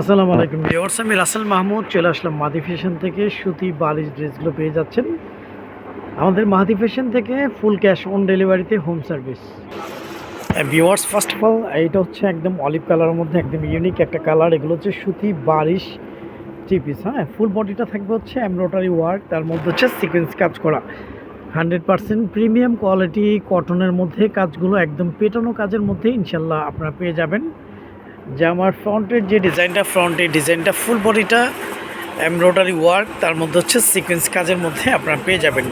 আসসালামু আলাইকুম ভিউয়ার্স, আমি রাসেল মাহমুদ, চলে আসলাম মাদি ফ্যাশন থেকে। সুতি, বালিশ ড্রেসগুলো পেয়ে যাচ্ছেন। আমাদের মাহাদি ফ্যাশন থেকে ফুল ক্যাশ অন ডেলিভারিতে home service. Viewers first of all এইটা হচ্ছে একদম অলিভ কালারের মধ্যে একদম ইউনিক একটা কালার। এগুলো হচ্ছে সুতি, বালিশ থ্রি পিস হ্যাঁ? ফুল বডিটা থাকবে হচ্ছে এমব্রয়ডারি ওয়ার্ক তার মধ্যে হচ্ছে সিকোয়েন্স কাজ করা। হান্ড্রেড পার্সেন্ট প্রিমিয়াম কোয়ালিটি কটনের মধ্যে কাজগুলো একদম পেটানো কাজের মধ্যে ইনশাল্লাহ আপনারা পেয়ে যাবেন। জামার ফ্রন্টের যে ডিজাইনটা, ফ্রন্টের ডিজাইনটা ফুল বডিটা এমব্রয়ডারি ওয়ার্ক তার মধ্যে হচ্ছে সিকোয়েন্স কাজের মধ্যে আপনারা পেয়ে যাবেন।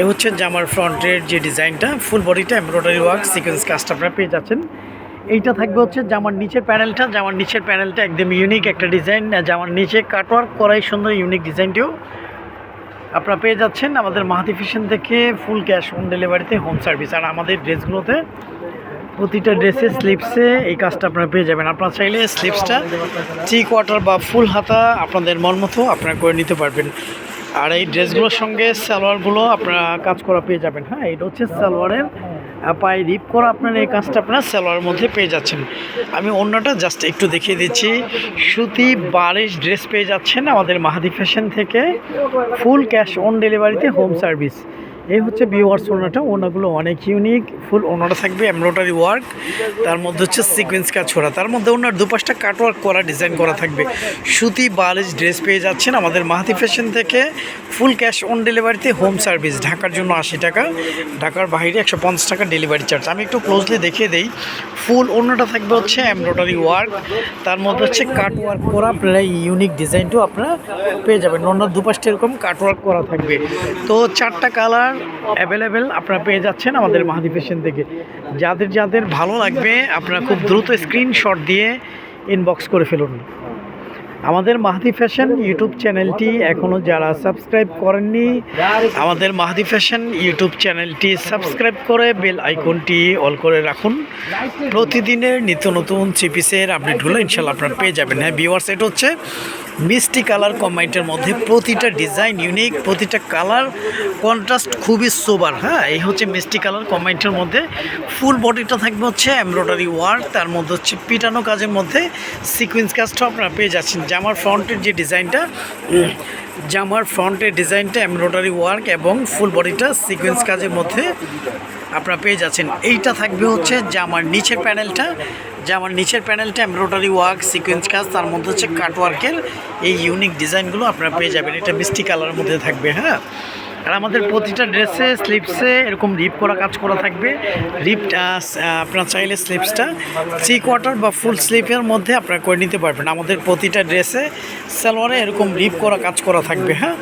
এ হচ্ছে জামার ফ্রন্টের যে ডিজাইনটা ফুল বডিটা এমব্রয়ডারি ওয়ার্ক সিকোয়েন্স কাজটা আপনারা পেয়ে যাচ্ছেন। এইটা থাকবে হচ্ছে জামার নিচের প্যানেলটা জামার নিচের প্যানেলটা একদম ইউনিক একটা ডিজাইন জামার নিচে কাটওয়ার্ক করাই সুন্দর ইউনিক ডিজাইনটিও আপনারা পেয়ে যাচ্ছেন আমাদের মাহাতি ফ্যাশন থেকে ফুল ক্যাশ হোম ডেলিভারিতে হোম সার্ভিস আর আমাদের ড্রেসগুলোতে প্রতিটা ড্রেসে স্লিপসে এই কাজটা আপনারা পেয়ে যাবেন। আপনারা চাইলে স্লিপসটা থ্রি কোয়ার্টার বা ফুল হাতা আপনাদের মন মতো আপনারা করে নিতে পারবেন। আর এই ড্রেসগুলোর সঙ্গে সালোয়ারগুলো আপনারা কাজ করা পেয়ে যাবেন। হ্যাঁ এটা হচ্ছে সালোয়ারের পায়ে রিপ করা আপনার এই কাজটা আপনারা সালোয়ারের মধ্যে পেয়ে যাচ্ছেন। আমি অন্যটা জাস্ট একটু দেখিয়ে দিচ্ছি। সুতি বারিশ ড্রেস পেয়ে যাচ্ছেন আমাদের মাহাদি ফ্যাশন থেকে। ফুল ক্যাশ অন ডেলিভারিতে হোম সার্ভিস এই হচ্ছে বিওয়ার্স ওনাটা। ওনাগুলো অনেক ইউনিক ফুল ওনাটা থাকবে এমব্রয়ডারি ওয়ার্ক তার মধ্যে হচ্ছে সিকোয়েন্স কাজ করা তার মধ্যে ওনার দুপাশটা কাটওয়ার্ক করা ডিজাইন করা থাকবে। সুতি, বালিশ ড্রেস পেয়ে যাচ্ছেন আমাদের মাহাতি ফ্যাশন থেকে। ফুল ক্যাশ অন ডেলিভারিতে হোম সার্ভিস ঢাকার জন্য আশি টাকা। ঢাকার বাইরে একশো পঞ্চাশ টাকা ডেলিভারি চার্জ আমি একটু ক্লোজলি দেখিয়ে দিই। ফুল অন্যটা থাকবে হচ্ছে এমব্রয়ডারি ওয়ার্ক তার মধ্যে হচ্ছে কাট ওয়ার্ক করা আপনারা ইউনিক ডিজাইনটাও আপনারা পেয়ে যাবেন। অন্য দুপাশটা এরকম কাট ওয়ার্ক করা থাকবে। তো চারটা কালার অ্যাভেলেবেল আপনারা পেয়ে যাচ্ছেন আমাদের মাহাদি ফ্যাশন থেকে। যাদের যাদের ভালো লাগবে, আপনারা খুব দ্রুত স্ক্রিনশট দিয়ে ইনবক্স করে ফেলুন। আমাদের মাহাদি ফ্যাশন ইউটিউব চ্যানেলটি এখনও যারা সাবস্ক্রাইব করেননি, আমাদের মাহাদি ফ্যাশন ইউটিউব চ্যানেলটি সাবস্ক্রাইব করে বেল আইকনটি অল করে রাখুন। প্রতিদিনের নিত্য নতুন চিপিসের আপডেটগুলো ইনশাল্লাহ আপনারা পেয়ে যাবেন। হ্যাঁ ভিওয়ার্স এটা হচ্ছে মিষ্টি কালার কম্বাইন্ডের মধ্যে প্রতিটা ডিজাইন ইউনিক, প্রতিটা কালার কন্ট্রাস্ট খুবই সোবার হ্যাঁ? এই হচ্ছে মিষ্টি কালার কম্বাইন্ডের মধ্যে। ফুল বডিটা থাকবে হচ্ছে এমব্রয়ডারি ওয়ার্ক তার মধ্যে হচ্ছে পিটানো কাজের মধ্যে সিকুয়েন্স কাজটাও আপনারা পেয়ে যাচ্ছেন। জামার ফ্রন্টের যে ডিজাইনটা জামার ফ্রন্টের ডিজাইনটা এমব্রয়ডারি ওয়ার্ক এবং ফুল বডিটা সিকোয়েন্স কাজের মধ্যে আপনারা পেয়ে যাচ্ছেন। এইটা থাকবে হচ্ছে জামার নিচের প্যানেলটা। জামার নিচের প্যানেলটা এমব্রয়ডারি ওয়ার্ক, সিকোয়েন্স কাজ, তার মধ্যে হচ্ছে কাটওয়ার্কের এই ইউনিক ডিজাইনগুলো আপনারা পেয়ে যাবেন। এটা মিষ্টি কালারের মধ্যে থাকবে হ্যাঁ? আর আমাদের প্রতিটা ড্রেসে স্লিপসে এরকম রিপ করা কাজ করা থাকবে। রিপ আপনার চাইলে স্লিপসটা থ্রি কোয়ার্টার বা ফুল স্লিপের মধ্যে আপনারা করে নিতে পারবেন। আমাদের প্রতিটা ড্রেসে, সালোয়ারে এরকম রিপ করা কাজ করা থাকবে হ্যাঁ?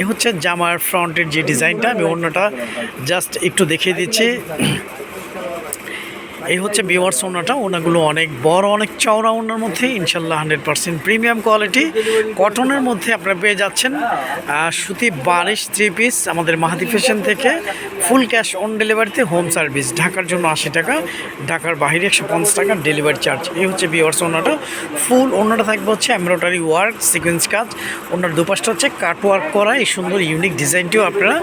এই হচ্ছে জামার ফ্রন্টের যে ডিজাইনটা আমি অন্যটা জাস্ট একটু দেখিয়ে দিচ্ছি। এই হচ্ছে বিওয়ার্স ওনাটা ওনাগুলো অনেক বড়, অনেক চওড়া ওনার মধ্যে, ইনশাল্লাহ হান্ড্রেড পার্সেন্ট প্রিমিয়াম কোয়ালিটি। কটনের মধ্যে আপনারা পেয়ে যাচ্ছেন সুতি বারিশ থ্রি পিস আমাদের মাহাদি ফ্যাশন থেকে ফুল ক্যাশ অন ডেলিভারিতে হোম সার্ভিস ঢাকার জন্য আশি টাকা, ঢাকার বাইরে একশো পঞ্চাশ টাকা ডেলিভারি চার্জ এই হচ্ছে বিওয়ার্স ওনাটা ফুল ওনাটা থাকবে হচ্ছে এমব্রয়ডারি ওয়ার্ক সিকোয়েন্স কাজ, ওনার দুপাশটা হচ্ছে কাট ওয়ার্ক করা, এই সুন্দর ইউনিক ডিজাইনটিও আপনারা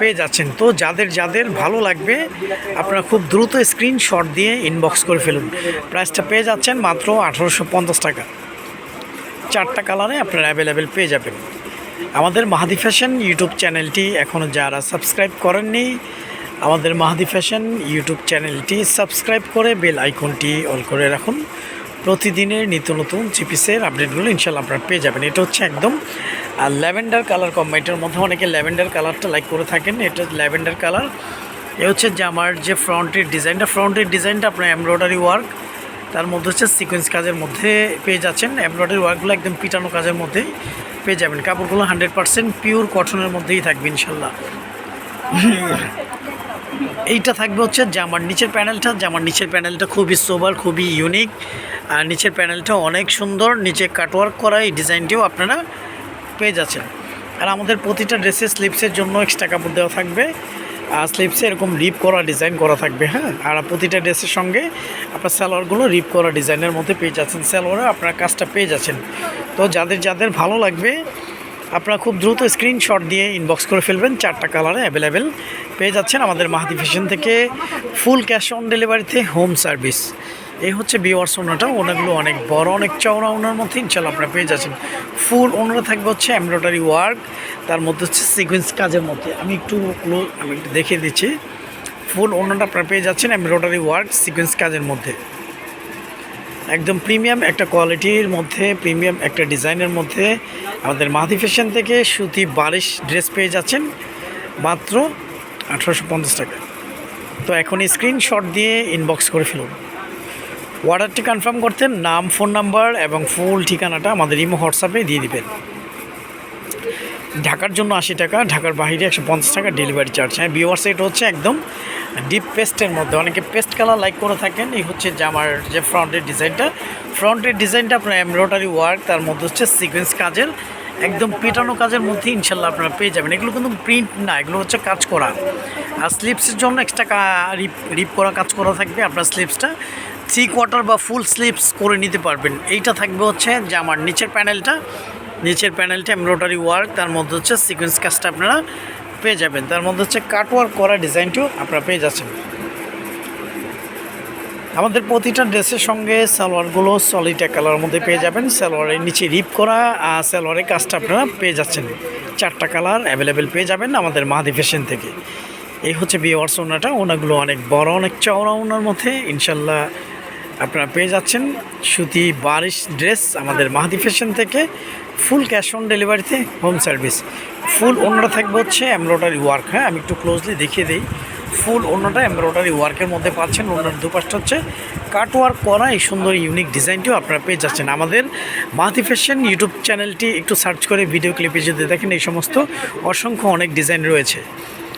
পেয়ে যাচ্ছেন। তো যাদের যাদের ভালো লাগবে, আপনারা খুব দ্রুত স্ক্রিনশট দিয়ে ইনবক্স করে ফেলুন। প্রাইসটা পেয়ে যাচ্ছেন মাত্র আঠারোশো পঞ্চাশ টাকা। চারটা কালারে আপনারা অ্যাভেলেবেল পেয়ে যাবেন। আমাদের মাহাদি ফ্যাশন ইউটিউব চ্যানেলটি এখনও যারা সাবস্ক্রাইব করেননি, আমাদের মাহাদি ফ্যাশন ইউটিউব চ্যানেলটি সাবস্ক্রাইব করে বেল আইকনটি অল করে রাখুন। প্রতিদিনের নিত্য নতুন চিপিসের আপডেটগুলো ইনশাল্লাহ আপনারা পেয়ে যাবেন। এটা হচ্ছে একদম ল্যাভেন্ডার কালার কম্বাইন্টের মধ্যে অনেকে ল্যাভেন্ডার কালারটা লাইক করে থাকেন। এটা ল্যাভেন্ডার কালার এ হচ্ছে জামার যে ফ্রন্টের ডিজাইনটা ফ্রন্টের ডিজাইনটা আপনার এমব্রয়ডারি ওয়ার্ক তার মধ্যে হচ্ছে সিকোয়েন্স কাজের মধ্যে পেয়ে যাচ্ছেন। এমব্রয়ডারি ওয়ার্কগুলো একদম পিটানো কাজের মধ্যেই পেয়ে যাবেন। কাপড়গুলো হান্ড্রেড পার্সেন্ট পিওর কটনের মধ্যেই থাকবে ইনশাল্লাহ। এইটা থাকবে হচ্ছে জামার নিচের প্যানেলটা। জামার নিচের প্যানেলটা খুবই সোবার খুবই ইউনিক আর নিচের প্যানেলটা অনেক সুন্দর। নিচে কাটওয়ার্ক করা এই ডিজাইনটিও আপনারা পেয়ে যাচ্ছেন। আর আমাদের প্রতিটা ড্রেসের স্লিপসের জন্য এক্সট্রা কাপড় দেওয়া থাকবে। স্লিপসে এরকম রিপ করা ডিজাইন করা থাকবে হ্যাঁ? আর প্রতিটা ড্রেসের সঙ্গে আপনার স্যালোয়ারগুলো রিপ করা ডিজাইনের মধ্যে পেয়ে যাচ্ছেন। স্যালোয়ারে আপনার কাজটা পেয়ে যাচ্ছেন। তো যাদের যাদের ভালো লাগবে, আপনারা খুব দ্রুত স্ক্রিনশট দিয়ে ইনবক্স করে ফেলবেন। চারটা কালারে অ্যাভেলেবেল পেয়ে যাচ্ছেন আমাদের মাহাদি ফ্যাশন থেকে ফুল ক্যাশ অন ডেলিভারিতে হোম সার্ভিস এই হচ্ছে বিওয়ার্স ওনাটা ওনাগুলো অনেক বড়, অনেক চওড়া, ওনার মধ্যে ইনশাল্লাহ আপনারা পেয়ে যাচ্ছেন। ফুল ওনারা থাকবে হচ্ছে এমব্রয়ডারি ওয়ার্ক তার মধ্যে হচ্ছে সিকোয়েন্স কাজের মধ্যে। আমি একটু আমি একটু দেখিয়ে দিচ্ছি। ফুল ওনাটা আপনারা পেয়ে যাচ্ছেন এমব্রয়ডারি ওয়ার্ক সিকোয়েন্স কাজের মধ্যে। একদম প্রিমিয়াম একটা কোয়ালিটির মধ্যে প্রিমিয়াম একটা ডিজাইনের মধ্যে। আমাদের মাহাদি ফ্যাশন থেকে সুতি বারিশ ড্রেস পেয়ে যাচ্ছেন, মাত্র আঠারোশো পঞ্চাশ টাকা। তো এখন স্ক্রিনশট দিয়ে ইনবক্স করে ফেলুন। অর্ডারটি কনফার্ম করতে নাম, ফোন নাম্বার এবং ফুল ঠিকানাটা আমাদের ইমো হোয়াটসঅ্যাপে দিয়ে দিবেন। ঢাকার জন্য আশি টাকা, ঢাকার বাইরে একশো পঞ্চাশ টাকা ডেলিভারি চার্জ। হ্যাঁ বিওয়ার সেট হচ্ছে একদম ডিপ পেস্টের মধ্যে। অনেকে পেস্ট কালার লাইক করে থাকেন। এই হচ্ছে জামার যে ফ্রন্টের ডিজাইনটা ফ্রন্টের ডিজাইনটা আপনার এমব্রয়ডারি ওয়ার্ক তার মধ্যে হচ্ছে সিকোয়েন্স কাজের, একদম পেটানো কাজের মধ্যে ইনশাল্লাহ আপনারা পেয়ে যাবেন। এগুলো কিন্তু প্রিন্ট না, এগুলো হচ্ছে কাজ করা। আর স্লিপসের জন্য এক্সট্রা রিপ রিপ করা, কাজ করা থাকবে আপনার স্লিপসটা থ্রি কোয়ার্টার বা ফুল স্লিপস করে নিতে পারবেন। এইটা থাকবে হচ্ছে জামার নিচের প্যানেলটা। নিচের প্যানেলটা এমব্রয়ডারি ওয়ার্ক, তার মধ্যে হচ্ছে সিকোয়েন্স কাজটা আপনারা পেয়ে যাবেন। তার মধ্যে হচ্ছে কাটওয়ার্ক করা ডিজাইনটিও আপনারা পেয়ে যাচ্ছেন। আমাদের প্রতিটা ড্রেসের সঙ্গে সালোয়ারগুলো সলিড এক কালারের মধ্যে পেয়ে যাবেন। সালোয়ারের নিচে রিপ করা আর সালোয়ারের কাজটা আপনারা পেয়ে যাচ্ছেন। চারটা কালার অ্যাভেলেবেল পেয়ে যাবেন আমাদের মাহাদি ফ্যাশন থেকে। এই হচ্ছে বিওয়ার্স ওনাটা। ওনাগুলো অনেক বড়, অনেক চওড়া ওনার মধ্যে। ইনশাল্লাহ আপনারা পেয়ে যাচ্ছেন সুতি বারিশ ড্রেস আমাদের মাহাদি ফ্যাশন থেকে ফুল ক্যাশ অন ডেলিভারিতে হোম সার্ভিস। ফুল অন্যটা থাকবে হচ্ছে এমব্রয়ডারি ওয়ার্ক হ্যাঁ? আমি একটু ক্লোজলি দেখিয়ে দিই। ফুল অন্যটা এমব্রয়ডারি ওয়ার্কের মধ্যে পাচ্ছেন। অন্যার দুপাশটা হচ্ছে কাট ওয়ার্ক করা এই সুন্দর ইউনিক ডিজাইনটিও আপনারা পেয়ে যাচ্ছেন। আমাদের মাহাতি ফ্যাশন ইউটিউব চ্যানেলটি একটু সার্চ করে ভিডিও ক্লিপে যদি দেখেন, এই সমস্ত অসংখ্য অনেক ডিজাইন রয়েছে।